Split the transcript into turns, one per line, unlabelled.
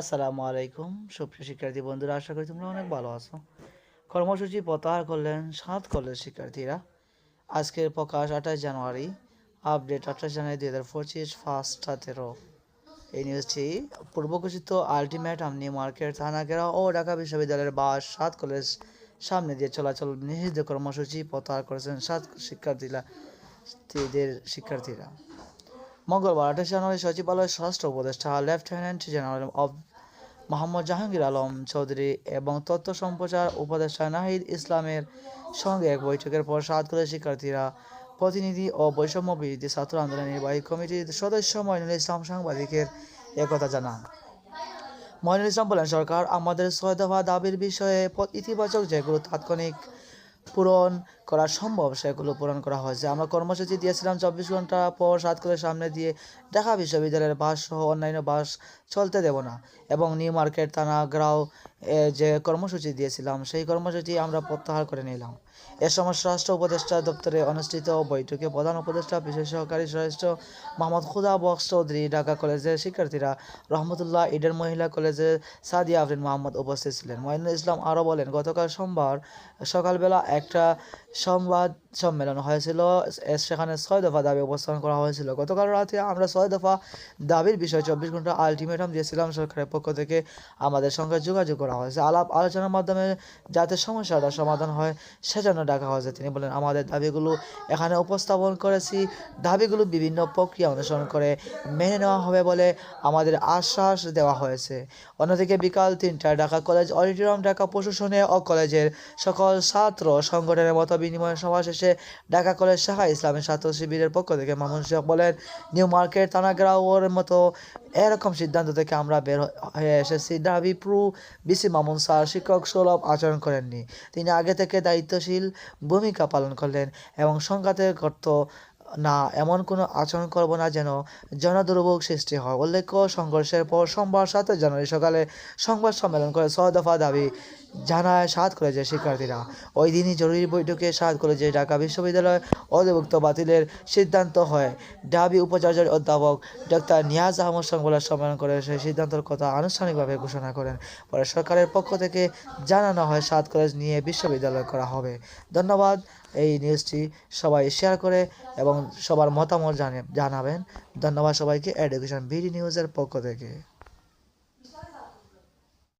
আসসালামু আলাইকুম, সুপ্রিয় শিক্ষার্থী বন্ধুরা, আশা করি তোমরা অনেক ভালো আছো। কর্মসূচি প্রত্যাহার করলেন সাত কলেজ শিক্ষার্থীরা। আজকের প্রকাশ আঠাশ জানুয়ারি, আপডেট আঠাশ জানুয়ারি দুই হাজার পঁচিশ ফার্স্ট সতেরো। এই নিউজটি পূর্বঘোষিত আলটিমেটাম নিউ মার্কেট থানাগেরা ও ঢাকা বিশ্ববিদ্যালয়ের বাস সাত কলেজ সামনে দিয়ে চলাচল নিষিদ্ধ কর্মসূচি প্রত্যাহার করেছেন সাত শিক্ষার্থীরা শিক্ষার্থীরা। মঙ্গলবার আঠাশ জানুয়ারি সচিবালয়ের স্বরাষ্ট্র উপদেষ্টা লেফটেন্যান্ট জেনারেল অব মোহাম্মদ জাহাঙ্গীর আলম চৌধুরী এবং তথ্য সম্প্রচার উপদেষ্টা নাহিদ ইসলামের সঙ্গে এক বৈঠকের পর সাত কলেজ শিক্ষার্থীরা প্রতিনিধি ও বৈষম্য বিরোধী ছাত্র আন্দোলন নির্বাহী কমিটির সদস্য মইনুল ইসলাম সাংবাদিকের একথা জানান। মইনুল ইসলাম বলেন, সরকার আমাদের ছয় দফা দাবির বিষয়ে ইতিবাচক যেগুলো তাৎক্ষণিক পূরণ করা সম্ভব সেগুলো পূরণ করা হয়েছে আমরা কর্মসূচি দিয়েছিলাম চব্বিশ ঘণ্টা পর সাত করে সামনে দিয়ে ঢাকা বিশ্ববিদ্যালয়ের বাস সহ অন্যান্য বাস চলতে দেব না। এবং নিউ মার্কেট থানা গ্রাও যে কর্মসূচি দিয়েছিলাম, সেই কর্মসূচি আমরা প্রত্যাহার করে নিলাম। এ সময় স্বরাষ্ট্র উপদেষ্টা দপ্তরে অনুষ্ঠিত বৈঠকে প্রধান উপদেষ্টা, বিশেষ সহকারী স্বরাষ্ট্র মোহাম্মদ খুদা বক্স চৌধুরী, ঢাকা কলেজের শিক্ষার্থীরা, রহমতুল্লাহ ইডেন মহিলা কলেজের সাদিয়া আফরিন মোহাম্মদ উপস্থিত ছিলেন। মহিনুল ইসলাম আরও বলেন, গতকাল সোমবার সকালবেলা একটা সংবাদ সম্মেলন হয়েছিল সেখানে ছয় দফা দাবি উপস্থাপন করা হয়েছিল। গতকাল রাতে আমরা ছয় দফা দাবির বিষয়ে চব্বিশ ঘণ্টা আলটিমেটাম দিয়েছিলাম সরকারের পক্ষ থেকে। আমাদের সঙ্গে যোগাযোগ করা হয়েছে আলাপ আলোচনার মাধ্যমে যাতে সমস্যাটা সমাধান হয়, সেজন্য ডাকা হয়েছে। তিনি বলেন, আমাদের দাবিগুলো এখানে উপস্থাপন করেছি। দাবিগুলো বিভিন্ন প্রক্রিয়া অনুসরণ করে মেনে নেওয়া হবে বলে আমাদের আশ্বাস দেওয়া হয়েছে। অন্যদিকে বিকাল তিনটায় ঢাকা কলেজ অডিটোরিয়াম, ঢাকা প্রশাসনে ও কলেজের সকল ছাত্র সংগঠনের মতো বিনিময় সভা শেষে ঢাকা কলেজ শাখা ইসলামের ছাত্র শিবিরের পক্ষ থেকে মামুন শেখ বলেন, নিউ মার্কেট থানাগ্রাউর মতো এরকম সিদ্ধান্ত থেকে আমরা বের হয়ে এসেছি। দাবি প্রু বিসি মামুন স্যার, শিক্ষক সুলভ আচরণ করেননি। তিনি আগে থেকে দায়িত্বশীল ভূমিকা পালন করলেন এবং সংঘাতের গর্ত না, এমন কোনো আচরণ করব না যেন জনদুর্ভোগ সৃষ্টি হয়। উল্লেখ্য, সংঘর্ষের পর সোমবার সাতই জানুয়ারি সকালে সংবাদ সম্মেলন করে ছয় দফা দাবি জানায় সাত কলেজের শিক্ষার্থীরা। ওই দিনই জরুরি বৈঠকে সাত কলেজে ঢাকা বিশ্ববিদ্যালয় অধিভুক্ত বাতিলের সিদ্ধান্ত হয়। ডাবি উপাচার্যের অধ্যাপক ডক্টর নিয়াজ আহমদ সংবাদ সম্মেলন করে সেই সিদ্ধান্তের কথা আনুষ্ঠানিকভাবে ঘোষণা করেন। পরে সরকারের পক্ষ থেকে জানানো হয়, সাত কলেজ নিয়ে বিশ্ববিদ্যালয় করা হবে। ধন্যবাদ। এই নিউজটি সবাই শেয়ার করে এবং সবার মতামত জানাবেন। ধন্যবাদ সবাইকে। এডুকেশন বিডি নিউজের পক্ষ থেকে।